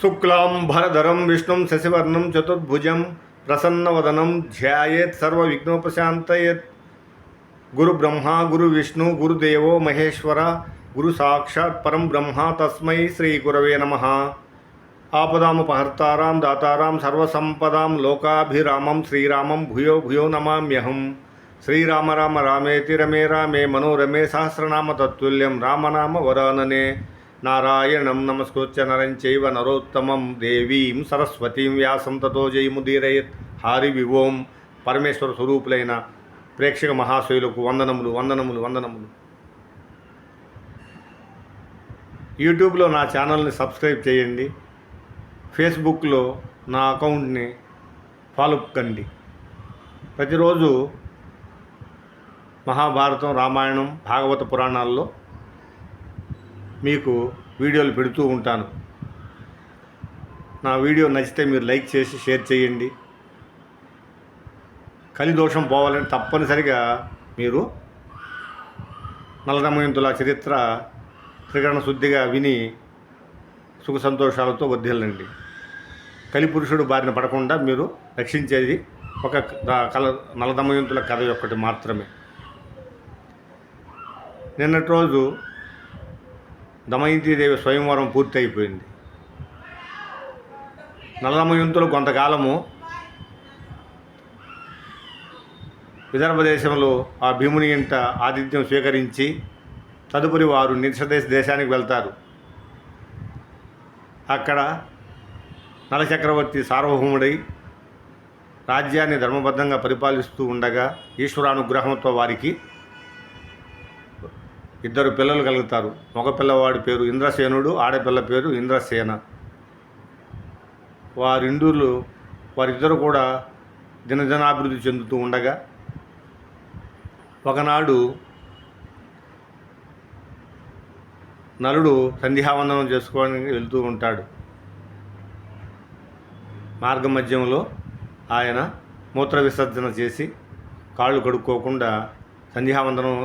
शुक्लां भरधरं विष्णुं शशिवर्णं चतुर्भुजं प्रसन्नवदनं ध्यायेत् सर्वविघ्नोपशान्तयेत्। गुरुब्रह्मा, गुरुविष्णु, गुरुदेवो, महेश्वर, गुरुसाक्षात् परम ब्रह्मा तस्मै श्रीगुरवे नमः। आपदामुपहर्तारां, दातारां, सर्वसम्पदां, लोकाभिरामं, श्रीरामं भूयो भूयो नमाम्यहं। श्रीराम, राम, रामेति रमे रामे मनोरमे सहस्रनाम तत्ल्यम रामनाम वरानने। నారాయణం నమస్కృత్య నరం చైవ నరోత్తమం దేవీం సరస్వతీం వ్యాసం తతో జయముదీరయత్ హారి వివోం పరమేశ్వర స్వరూపులైన ప్రేక్షక మహాశయులకు వందనములు వందనములు వందనములు. యూట్యూబ్లో నా ఛానల్ని సబ్స్క్రైబ్ చేయండి. ఫేస్బుక్లో నా అకౌంట్ని ఫాలో కండి. ప్రతిరోజు మహాభారతం రామాయణం భాగవత పురాణాల్లో మీకు వీడియోలు పెడుతూ ఉంటాను. నా వీడియో నచ్చితే మీరు లైక్ చేసి షేర్ చేయండి. కలిదోషం పోవాలని తప్పనిసరిగా మీరు నల్లదమయంతుల చరిత్ర త్రికరణ శుద్ధిగా విని సుఖ సంతోషాలతో వర్ధిల్లండి కలిపురుషుడు బారిన పడకుండా మీరు రక్షించేది ఒక కల నలదమయంతుల కథ ఒక్కటి మాత్రమే. నిన్నటి రోజు దమయంతిదేవి స్వయంవరం పూర్తి అయిపోయింది నల్లదమయంతులు కొంతకాలము విదర్భ దేశంలో ఆ భీముని ఇంట ఆతిథ్యం స్వీకరించి తదుపరి వారు నిరసదేశ దేశానికి వెళ్తారు. అక్కడ నలచక్రవర్తి సార్వభౌముడై రాజ్యాన్ని ధర్మబద్ధంగా పరిపాలిస్తూ ఉండగా ఈశ్వరానుగ్రహంతో వారికి ఇద్దరు పిల్లలు కలుగుతారు. మగ పిల్లవాడి పేరు ఇంద్రసేనుడు ఆడపిల్ల పేరు ఇంద్రసేన. వారిండూర్లు వారిద్దరు కూడా దినదినాభివృద్ధి చెందుతూ ఉండగా ఒకనాడు నలుడు సంధ్యావందనం చేసుకోవడానికి వెళ్తూ ఉంటాడు. మార్గ మధ్యంలో ఆయన మూత్ర విసర్జన చేసి కాళ్ళు కడుక్కోకుండా సంధ్యావందనం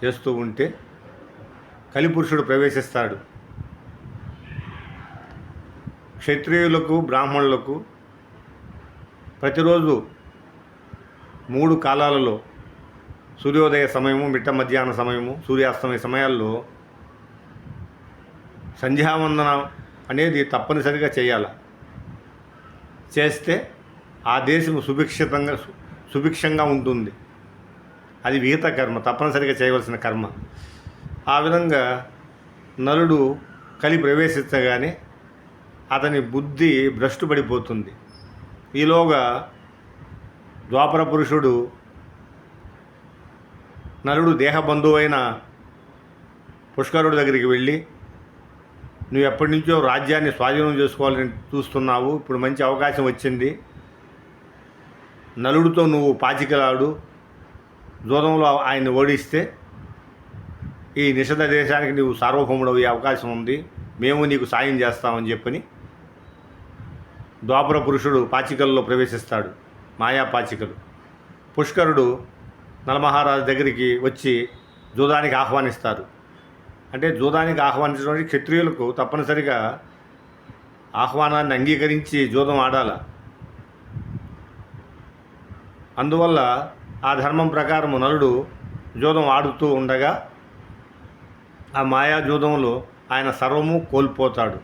చేస్తూ ఉంటే కలిపురుషుడు ప్రవేశిస్తాడు. క్షత్రియులకు బ్రాహ్మణులకు ప్రతిరోజు మూడు కాలాలలో సూర్యోదయ సమయము మిట్ట మధ్యాహ్న సమయము సూర్యాస్తమయ సమయాల్లో సంధ్యావందనం అనేది తప్పనిసరిగా చేయాలి. చేస్తే ఆ దేశం సుభిక్షితంగా సుభిక్షంగా ఉంటుంది. అది విహిత కర్మ తప్పనిసరిగా చేయవలసిన కర్మ. ఆ విధంగా నలుడు కలి ప్రవేశించగానే అతని బుద్ధి భ్రష్టు పడిపోతుంది ఈలోగా ద్వాపర పురుషుడు నలుడు దేహబంధువు అయిన పుష్కరుడి దగ్గరికి వెళ్ళి నువ్వు ఎప్పటి నుంచో రాజ్యాన్ని స్వాధీనం చేసుకోవాలని చూస్తున్నావు ఇప్పుడు మంచి అవకాశం వచ్చింది. నలుడితో నువ్వు పాచికలాడు జూదంలో ఆయన్ని ఓడిస్తే ఈ నిషధ దేశానికి నీవు సార్వభౌముడయ్యే అవకాశం ఉంది. మేము నీకు సాయం చేస్తామని చెప్పని ద్వాపర పురుషుడు పాచికల్లో ప్రవేశిస్తాడు. మాయా పాచికలు. పుష్కరుడు నలమహారాజు దగ్గరికి వచ్చి జూదానికి ఆహ్వానిస్తారు. అంటే జూదానికి ఆహ్వానించడానికి క్షత్రియులకు తప్పనిసరిగా ఆహ్వానాన్ని అంగీకరించి జూదం ఆడాల. అందువల్ల ఆ ధర్మం ప్రకారం నలుడు జూదం ఆడుతూ ఉండగా ఆ మాయా జూదంలో ఆయన సర్వము కోల్పోతాడు.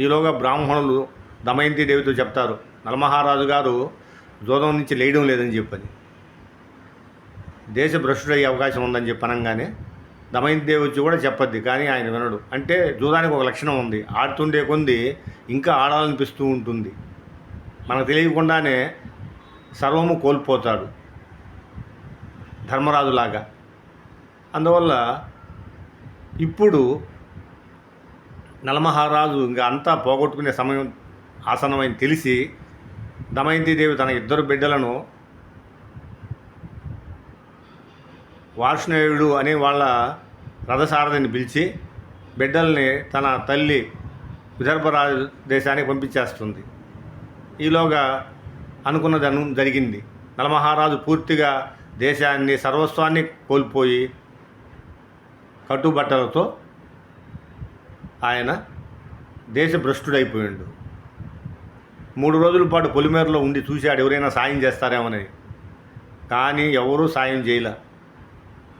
ఈలోగా బ్రాహ్మణులు దమయంతి దేవితో చెప్తారు నలమహారాజు గారు జూదం నుంచి లేయడం లేదని చెప్పని. దేశ భ్రష్టుడయ్యే అవకాశం ఉందని చెప్పి అనగానే దమయంతి దేవి వచ్చి కూడా చెప్పద్ది కానీ ఆయన వినడు. అంటే జూదానికి ఒక లక్షణం ఉంది. ఆడుతుండే కొంది ఇంకా ఆడాలనిపిస్తూ ఉంటుంది. మనకు తెలియకుండానే సర్వము కోల్పోతాడు. ధర్మరాజులాగా. అందువల్ల ఇప్పుడు నలమహారాజు ఇంకా అంతా పోగొట్టుకునే సమయం ఆసనమని తెలిసి దమయంతిదేవి తన ఇద్దరు బిడ్డలను వార్ష్ణేయుడు అనే వాళ్ళ రథసారథిని పిలిచి బిడ్డల్ని తన తల్లి విదర్భరాజు దేశానికి పంపించేస్తుంది. ఈలోగా అనుకున్నది అను జరిగింది. నలమహారాజు పూర్తిగా దేశాన్ని సర్వస్వాన్ని కోల్పోయి కట్టుబట్టలతో ఆయన దేశభ్రష్టుడైపోయిండు. మూడు రోజుల పాటు పొలిమేరలో ఉండి చూశాడు ఎవరైనా సాయం చేస్తారేమని కానీ ఎవరూ సాయం చేయలే.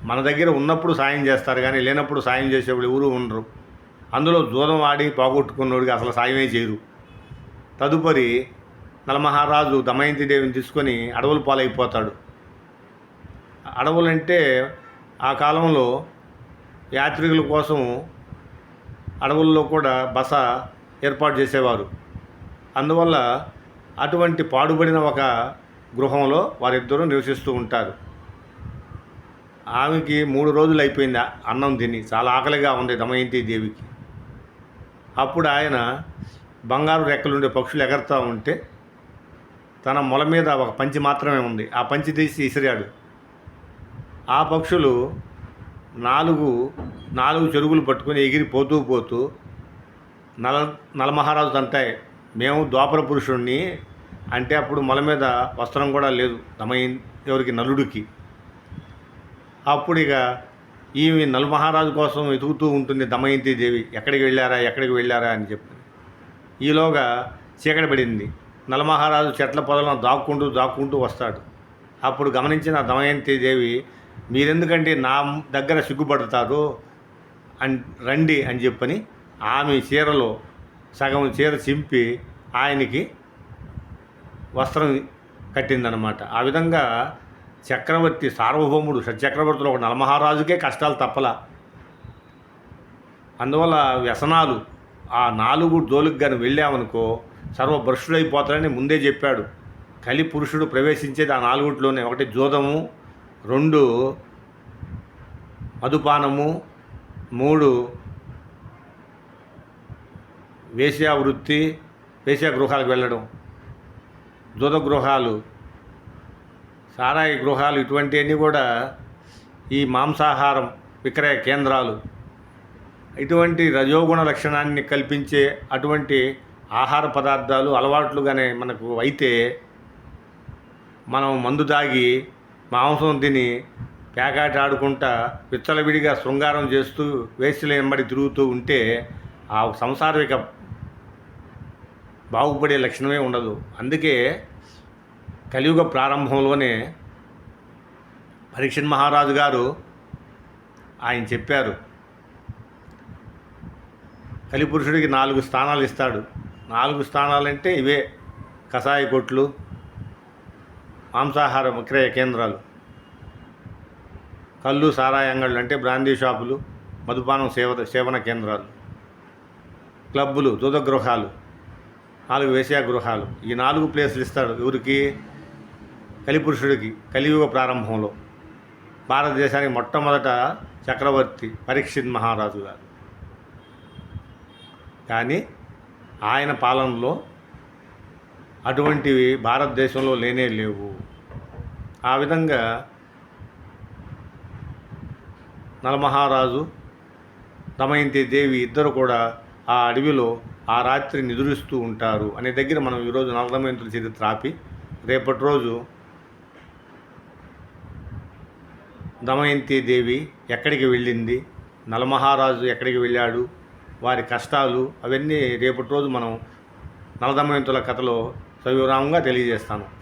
మన దగ్గర ఉన్నప్పుడు సాయం చేస్తారు కానీ లేనప్పుడు సాయం చేసేవాళ్ళు ఎవరూ ఉండరు. అందులో దూరం ఆడి పోగొట్టుకున్నోడికి అసలు సాయమే చేయరు. తదుపరి నలమహారాజు దమయంతి దేవిని తీసుకొని అడవుల పాలైపోతాడు. అడవులంటే ఆ కాలంలో యాత్రికుల కోసం అడవుల్లో కూడా బస ఏర్పాటు చేసేవారు. అందువల్ల అటువంటి పాడుబడిన ఒక గృహంలో వారిద్దరూ నివసిస్తూ ఉంటారు. ఆమెకి మూడు రోజులు అయిపోయింది అన్నం తిని చాలా ఆకలిగా ఉంది దమయంతి దేవికి. అప్పుడు ఆయన బంగారు రెక్కలుండే పక్షులు ఎగరుతూ ఉంటే తన మొల మీద ఒక పంచి మాత్రమే ఉంది. ఆ పంచి తీసి ఇసిరాడు. ఆ పక్షులు నాలుగు నాలుగు చెరుగులు పట్టుకొని ఎగిరి పోతూ పోతూ నల నలమహారాజు అంటాయి మేము ద్వాపర పురుషుణ్ణి అంటే అప్పుడు మొల మీద వస్త్రం కూడా లేదు. దమయం ఎవరికి? నలుడికి. అప్పుడు ఇక ఈమె నలమహారాజు కోసం వెతుకుతూ ఉంటుంది దమయంతి దేవి. ఎక్కడికి వెళ్ళారా? ఎక్కడికి వెళ్ళారా? అని చెప్పి. ఈలోగా చీకటి పడింది. నలమహారాజు చెట్ల పొదలను దాక్కుంటూ దాక్కుంటూ వస్తాడు. అప్పుడు గమనించిన దమయంతి దేవి మీరెందుకంటే నా దగ్గర సిగ్గుపడతారు అన్ రండి అని చెప్పని ఆమె చీరలో సగం చీర చింపి ఆయనకి వస్త్రం కట్టిందనమాట ఆ విధంగా చక్రవర్తి సార్వభౌముడు సత్యక్రవర్తులు ఒక నలమహారాజుకే కష్టాలు తప్పల. అందువల్ల వ్యసనాలు ఆ నాలుగు జోలికి కానీ వెళ్ళామనుకో సర్వభ్రష్టుడైపోతాడని ముందే చెప్పాడు. కలి పురుషుడు ప్రవేశించేది ఆ నాలుగుట్లోనే. ఒకటి జోదము రెండు మధుపానము మూడు వేశ్యా వృత్తి వేశ్యా గృహాలకు వెళ్ళడం. జూద గృహాలు సారాయి గృహాలు ఇటువంటివన్నీ కూడా ఈ మాంసాహారం విక్రయ కేంద్రాలు. ఇటువంటి రజోగుణ లక్షణాన్ని కల్పించే అటువంటి ఆహార పదార్థాలు అలవాట్లుగానే మనకు అయితే మనం మందు తాగి మాంసం తిని పేకాట ఆడుకుంటా విచ్చలవిడిగా శృంగారం చేస్తూ వేసుల వెంబడి తిరుగుతూ ఉంటే ఆ సంసారం ఇక బాగుపడే లక్షణమే ఉండదు. అందుకే కలియుగ ప్రారంభంలోనే పరీక్షణ్ మహారాజు గారు ఆయన చెప్పారు కలిపురుషుడికి నాలుగు స్థానాలు ఇస్తాడు. నాలుగు స్థానాలంటే ఇవే కషాయ కొట్లు మాంసాహార విక్రయ కేంద్రాలు. కళ్ళు సారాయి అంగళ్ళు అంటే బ్రాందీ షాపులు మధుపానం సేవ సేవన కేంద్రాలు. క్లబ్బులు దుధ గృహాలు నాలుగు వేశ్యా గృహాలు. ఈ నాలుగు ప్లేసులు ఇస్తాడు ఎవరికి? కలిపురుషుడికి కలియుగ ప్రారంభంలో. భారతదేశానికి మొట్టమొదట చక్రవర్తి పరీక్షిత్ మహారాజు గారు. కానీ ఆయన పాలనలో అటువంటివి భారతదేశంలో లేనే లేవు. ఆ విధంగా నలమహారాజు దమయంతి దేవి ఇద్దరు కూడా ఆ అడవిలో ఆ రాత్రి నిదురిస్తూ ఉంటారు అనే దగ్గర మనం ఈరోజు నలదమయంతుల చరిత్ర ఆపి రేపటి రోజు దమయంతి దేవి ఎక్కడికి వెళ్ళింది నలమహారాజు ఎక్కడికి వెళ్ళాడు వారి కష్టాలు అవన్నీ రేపటి రోజు మనం నలదమయంతుల కథలో సవివరంగా తెలియజేస్తాను.